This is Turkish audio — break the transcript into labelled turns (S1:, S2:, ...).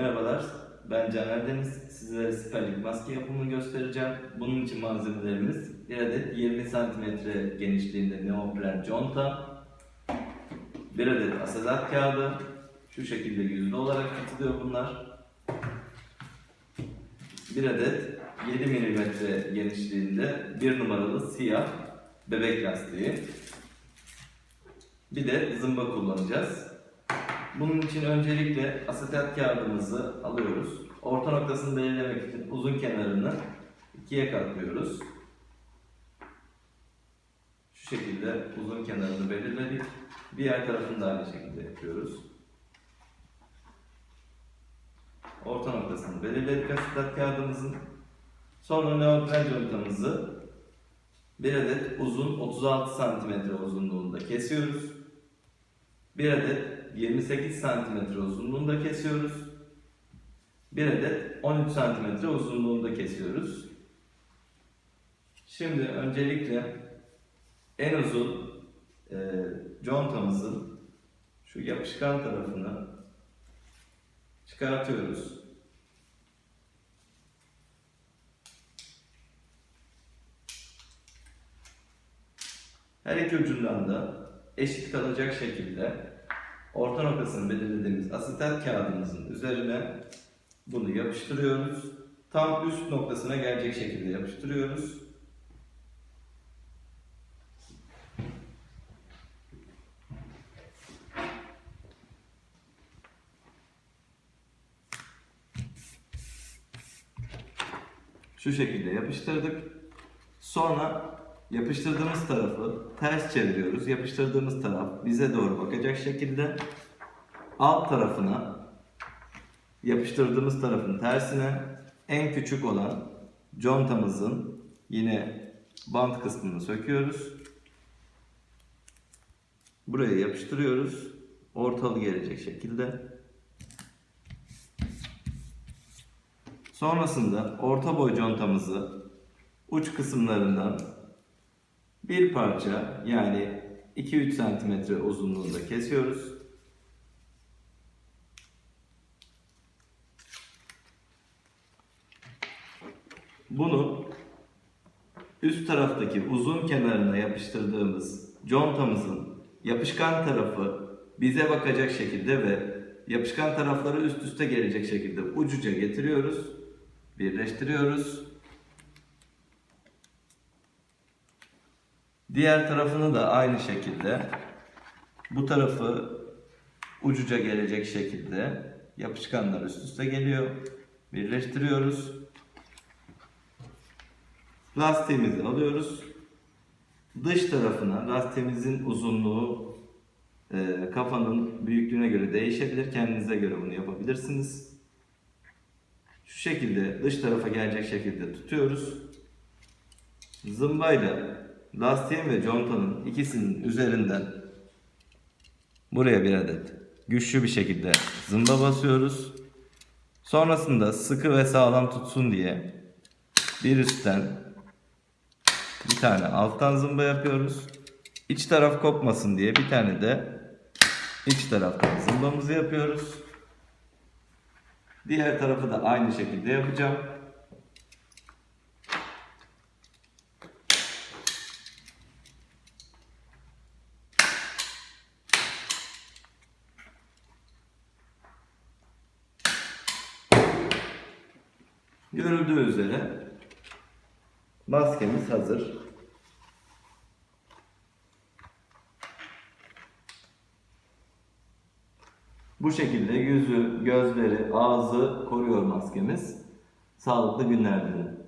S1: Merhabalar, ben Caner Deniz. Sizlere siperlik maske yapımını göstereceğim. Bunun için malzemelerimiz bir adet 20 cm genişliğinde neopren conta, bir adet asetat kağıdı, şu şekilde yüzlü olarak katılıyor bunlar. Bir adet 7 mm genişliğinde bir numaralı siyah bebek lastiği. Bir de zımba kullanacağız. Bunun için öncelikle asetat kağıdımızı alıyoruz. Orta noktasını belirlemek için uzun kenarını ikiye katlıyoruz. Şu şekilde uzun kenarını belirledik. Diğer tarafını da aynı şekilde yapıyoruz. Orta noktasını belirledik asetat kağıdımızın. Sonra neopren contamızı bir adet uzun 36 cm uzunluğunda kesiyoruz. Bir adet 28 cm uzunluğunda kesiyoruz. Bir adet 13 cm uzunluğunda kesiyoruz. Şimdi öncelikle en uzun e, contamızın şu yapışkan tarafını çıkartıyoruz. Her iki ucundan da eşit kalacak şekilde orta noktasını belirlediğimiz asetat kağıdımızın üzerine bunu yapıştırıyoruz. Tam üst noktasına gelecek şekilde yapıştırıyoruz. Şu şekilde yapıştırdık. Sonra yapıştırdığımız tarafı ters çeviriyoruz. Yapıştırdığımız taraf bize doğru bakacak şekilde alt tarafına yapıştırdığımız tarafın tersine en küçük olan contamızın yine bant kısmını söküyoruz. Buraya yapıştırıyoruz. Ortalı gelecek şekilde. Sonrasında orta boy contamızı uç kısımlarından bir parça yani 2-3 cm uzunluğunda kesiyoruz. Bunu üst taraftaki uzun kenarına yapıştırdığımız contamızın yapışkan tarafı bize bakacak şekilde ve yapışkan tarafları üst üste gelecek şekilde ucuca getiriyoruz. Birleştiriyoruz. Diğer tarafını da aynı şekilde bu tarafı ucuca gelecek şekilde yapışkanlar üst üste geliyor. Birleştiriyoruz. Lastiğimizi alıyoruz. Dış tarafına lastiğimizin uzunluğu e, kafanın büyüklüğüne göre değişebilir. Kendinize göre bunu yapabilirsiniz. Şu şekilde dış tarafa gelecek şekilde tutuyoruz. Zımbayla lastiğin ve contanın ikisinin üzerinden buraya bir adet güçlü bir şekilde zımba basıyoruz. Sonrasında sıkı ve sağlam tutsun diye bir üstten bir tane alttan zımba yapıyoruz. İç taraf kopmasın diye bir tane de iç taraftan zımbamızı yapıyoruz. Diğer tarafı da aynı şekilde yapacağım. Görüldüğü üzere maskemiz hazır. Bu şekilde yüzü, gözleri, ağzı koruyor maskemiz. Sağlıklı günler dilerim.